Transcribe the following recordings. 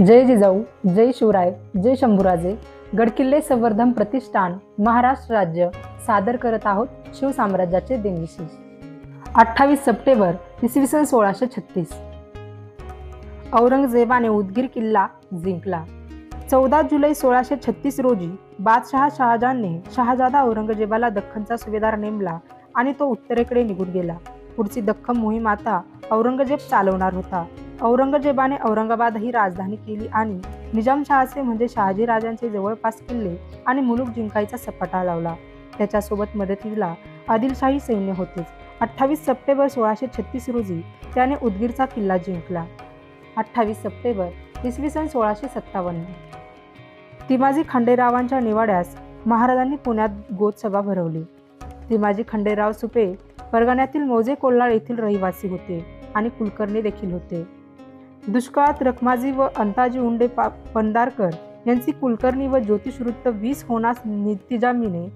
जय जिजाऊ जय शिवराय जय शंभूराजे. गडकिल्ले संवर्धन प्रतिष्ठान महाराष्ट्र राज्य. सादर करत आहोत शिवसाम्राज्याचे दिनविशेष. अठ्ठावीस सप्टेंबर इसवी सन सोळाशे छत्तीस. औरंगजेबाने उदगीर किल्ला जिंकला. चौदा जुलै सोळाशे छत्तीस रोजी बादशहा शहाजहानने शहाजादा औरंगजेबाला दख्खनचा सुभेदार नेमला आणि तो उत्तरेकडे निघून गेला. पुढची दख्खन मोहीम आता औरंगजेब चालवणार होता. औरंगजेबाने औरंगाबाद ही राजधानी केली आणि निजामशहाचे म्हणजे शहाजी राजांचे जवळपास किल्ले आणि मुलुक जिंकायचा सपाटा लावला. त्याच्यासोबत मदतीला आदिलशाही सैन्य होतेच अठ्ठावीस सप्टेंबर सोळाशे छत्तीस रोजी त्याने उदगीरचा किल्ला जिंकला. अठ्ठावीस सप्टेंबर इसवी सन सोळाशे सत्तावन्न. तिमाजी खंडेरावांच्या निवाड्यास महाराजांनी पुण्यात गोतसभा भरवली. तिमाजी खंडेराव सुपे परगण्यातील मोजे कोल्हाळ येथील रहिवासी होते आणि कुलकर्णी देखील होते. दुष्काळात रखमाजी व अंताजी उंडे पा पंदारकर यांची कुलकर्णी व ज्योतिषवृत्त वीस होण्यास नितिजामीने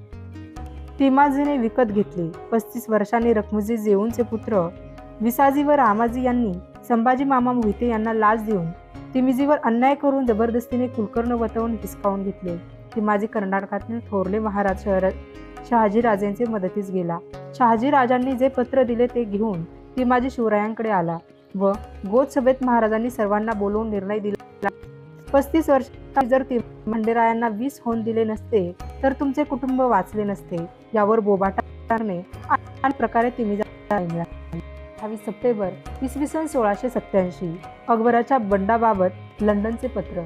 तिमाजीने विकत घेतले. पस्तीस वर्षांनी रखमजी जेऊनचे पुत्र विसाजी व रामाजी यांनी संभाजी मामा मोहिते यांना लाच देऊन तिमिजीवर अन्याय करून जबरदस्तीने कुलकर्ण वतवून हिसकावून घेतले. तिमाजी कर्नाटकातील थोरले महाराज शहर शहाजी राजांचे मदतीस गेला. शहाजी राजांनी जे पत्र दिले ते घेऊन तिमाजी शिवरायांकडे आला. व गोदसभेत महाराजांनी सर्वांना बोलवून निर्णय दिला. पस्तीस वर्ष जर ती खंडेरायांना वीस होऊन दिले नसते तर तुमचे कुटुंब वाचले नसते यावर बोबाटाने प्रकारे तिमिजा अठ्ठावीस सप्टेंबर इसवी सन सोळाशे सत्याऐंशी अकबराच्या बंडाबाबत लंडनचे पत्र.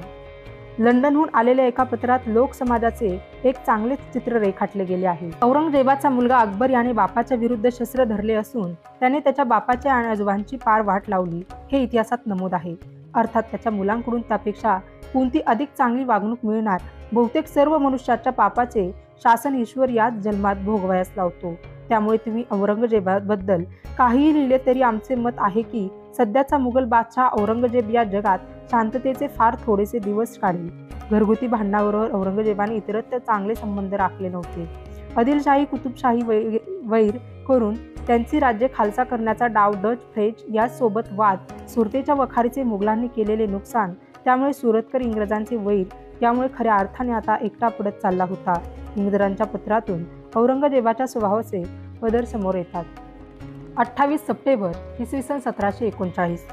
लंडनहून आलेल्या एका पत्रात लोक समाजाचे एक चांगले चित्र रेखाटले गेले आहे. औरंगजेबाचा मुलगा अकबर याने बापाच्या विरुद्ध शस्त्र धरले असून त्याने त्याच्या बापाच्या आणि आजोबांची पार वाट लावली हे इतिहासात नमूद आहे. अर्थात त्याच्या मुलांकडून त्यापेक्षा कोणती अधिक चांगली वागणूक मिळणार बहुतेक सर्व मनुष्याच्या पापाचे शासन ईश्वर याच जन्मात भोगवयास लावतो. त्यामुळे तुम्ही औरंगजेबाबद्दल काहीही लिहिले तरी आमचे मत आहे की सध्याचा मुघल बादशाह औरंगजेब या जगात शांततेचे फार थोडेसे दिवस काढले. घरगुती भांडणाबरोबर औरंगजेबाने इतरत्र चांगले संबंध राखले नव्हते. आदिलशाही कुतुबशाही वै वैर करून त्यांची राज्य खालसा करण्याचा डाव डच फ्रेंच यासोबत वाद सुरतेच्या वखारीचे मुघलांनी केलेले नुकसान त्यामुळे सुरतकर इंग्रजांचे वैर यामुळे खऱ्या अर्थाने आता एकटा पडत चालला होता. इंग्रजांच्या पत्रातून औरंगजेबाच्या स्वभावाचे पदर समोर येतात. अठ्ठावीस सप्टेंबर इसवी सन सतराशे एकोणचाळीस.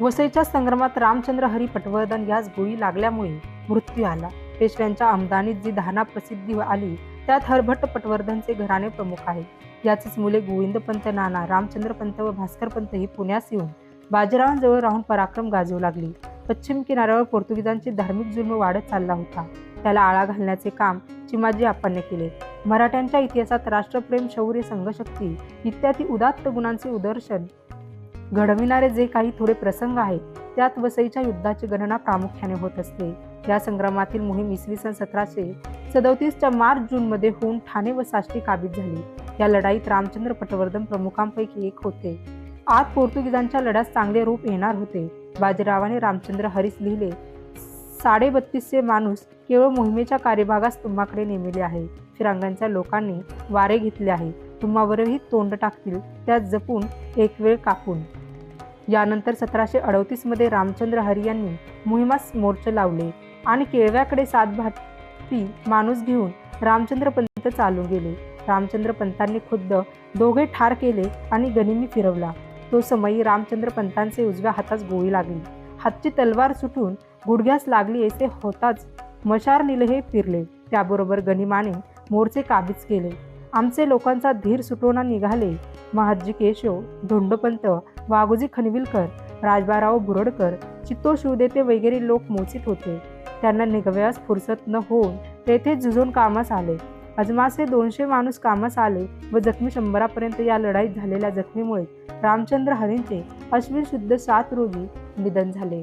वसईच्या संग्रामात रामचंद्र हरी पटवर्धन यास गोळी लागल्यामुळे मृत्यू आला पेशव्यांच्या आमदानीत जी धाना प्रसिद्धी आली त्यात हरभट्ट पटवर्धनचे घराणे प्रमुख आहे याचीच मुले गोविंदपंत नाना रामचंद्रपंत व भास्करपंत ही पुण्यास येऊन बाजीरावांजवळ राहून पराक्रम गाजवू लागली. पश्चिम किनाऱ्यावर पोर्तुगीजांची धार्मिक जुल्म वाढत चालला होता. त्याला आळा घालण्याचे काम चिमाजी आप्पांनी केले. मराठ्यांच्या इतिहासात राष्ट्रप्रेम शौर्य संघशक्ती इत्यादी उदात्त गुणांचे उदर्शन घडविणारे जे काही थोडे प्रसंग आहेत त्यात वसईच्या युद्धाची गणना प्रामुख्याने होत असते. या संग्रामातील मोहीम इसवी सन सतराशे सदोतीसच्या मार्च जूनमध्ये होऊन ठाणे व साष्टी काबीज झाली. या लढाईत रामचंद्र पटवर्धन प्रमुखांपैकी एक होते. आत पोर्तुगीजांच्या लढ्यात चांगले रूप येणार होते. बाजीरावाने रामचंद्र हरीस लिहिले साडे बत्तीसशे माणूस केवळ मोहिमेच्या कार्यभागास तुम्हाकडे नेमिले आहे फिरांगांच्या लोकांनी वारे घेतले आहे तुम्हावरही तोंड टाकतील त्यात जपून एक वेळ कापून. यानंतर सतराशे अडतीसमध्ये रामचंद्र हरी यांनी मोहिमास मोर्चे लावले आणि केळव्याकडे सातभाटी माणूस घेऊन रामचंद्र पंत चालून गेले. रामचंद्र पंतांनी खुद्द दोघे ठार केले आणि गनिमी फिरवला. तो समयी रामचंद्र पंतांचे उजव्या हातास गोळी लागली. हातची तलवार सुटून गुडघ्यास लागली असे होताच मशार निलहे फिरले. त्याबरोबर गनिमाने मोर्चे काबीज केले. आमचे लोकांचा धीर सुटवणा निघाले. महाजी केशव धोंडोपंत वाघोजी खनविलकर राजबाराव बुरडकर चित्तो शिवदेते वगैरे लोक मोचित होते. त्यांना निघव्यास फुरसत न होऊन तेथे झुजून कामास आले. अजमासे दोनशे माणूस कामास आले व जखमी शंभरापर्यंत या लढाईत झालेल्या जखमीमुळे रामचंद्र हरींचे अश्विन शुद्ध सात रोजी निधन झाले.